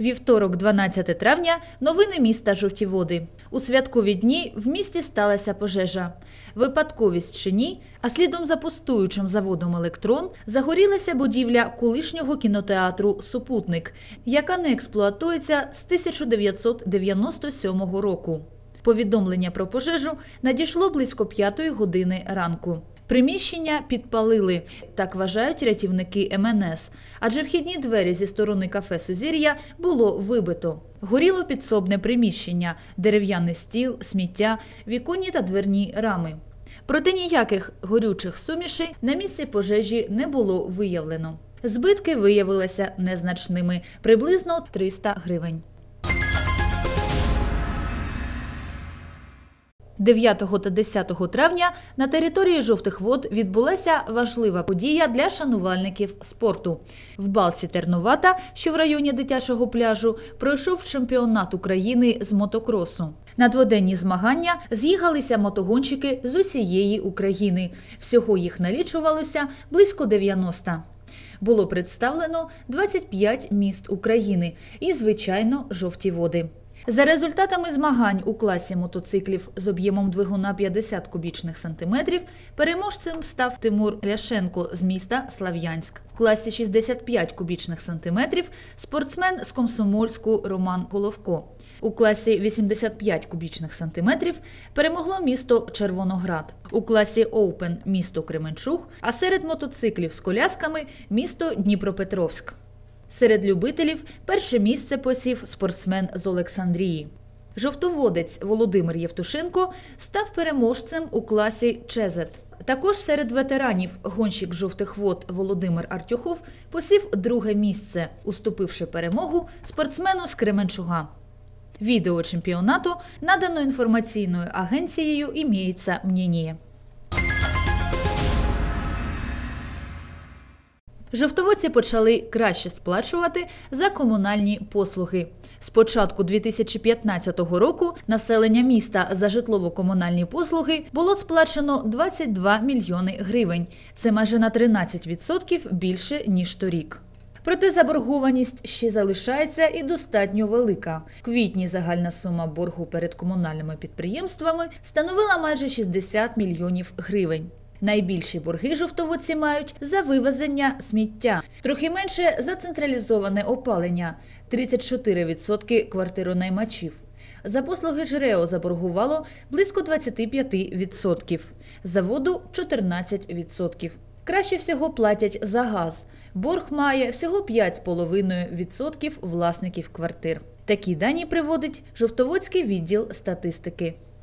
Вівторок, 12 травня, новини міста Жовті Води. У святкові дні в місті сталася пожежа. Випадковість чи ні, а слідом за пустуючим заводом Електрон загорілася будівля колишнього кінотеатру Супутник, яка не експлуатується з 1997 року. Повідомлення про пожежу надійшло близько п'ятої години ранку. Приміщення підпалили, так вважають рятівники МНС, адже вхідні двері зі сторони кафе Сузір'я було вибито. Горіло підсобне приміщення, дерев'яний стіл, сміття, віконні та дверні рами. Проте ніяких горючих сумішей на місці пожежі не було виявлено. Збитки виявилися незначними приблизно 300 гривень. 9 та 10 травня на території жовтих вод відбулася важлива подія для шанувальників спорту. В балці Тернувата, що в районі дитячого пляжу, пройшов чемпіонат України з мотокросу. На дводенні змагання з'їхалися мотогонщики з усієї України. Всього їх налічувалося близько 90. Було представлено 25 міст України і, звичайно, жовті води. За результатами змагань у класі мотоциклів з об'ємом двигуна 50 кубічних сантиметрів переможцем став Тимур Ляшенко з міста Слав'янськ. В класі 65 кубічних сантиметрів спортсмен з Комсомольську Роман Головко. У класі 85 кубічних сантиметрів перемогло місто Червоноград. У класі Оупен місто Кременчуг, а серед мотоциклів з колясками місто Дніпропетровськ. Серед любителів перше місце посів спортсмен з Олександрії. Жовтоводець Володимир Євтушенко став переможцем у класі Чезет. Також серед ветеранів гонщик жовтих вод Володимир Артюхов посів друге місце, уступивши перемогу спортсмену з Кременчуга. Відео чемпіонату надано інформаційною агенцією «Імеється мнение». Жовтоводці почали краще сплачувати за комунальні послуги. З початку 2015 року населення міста за житлово-комунальні послуги було сплачено 22 мільйони гривень. Це майже на 13% більше ніж торік. Проте заборгованість ще залишається і достатньо велика. Квітні загальна сума боргу перед комунальними підприємствами становила майже 60 мільйонів гривень. Найбільші борги жовтоводці мають за вивезення сміття, трохи менше за централізоване опалення 34% квартиронаймачів. За послуги ЖРЕО заборгувало близько 25%, за воду 14%. Краще всього платять за газ. Борг має всього 5,5% власників квартир. Такі дані приводить Жовтоводський відділ статистики.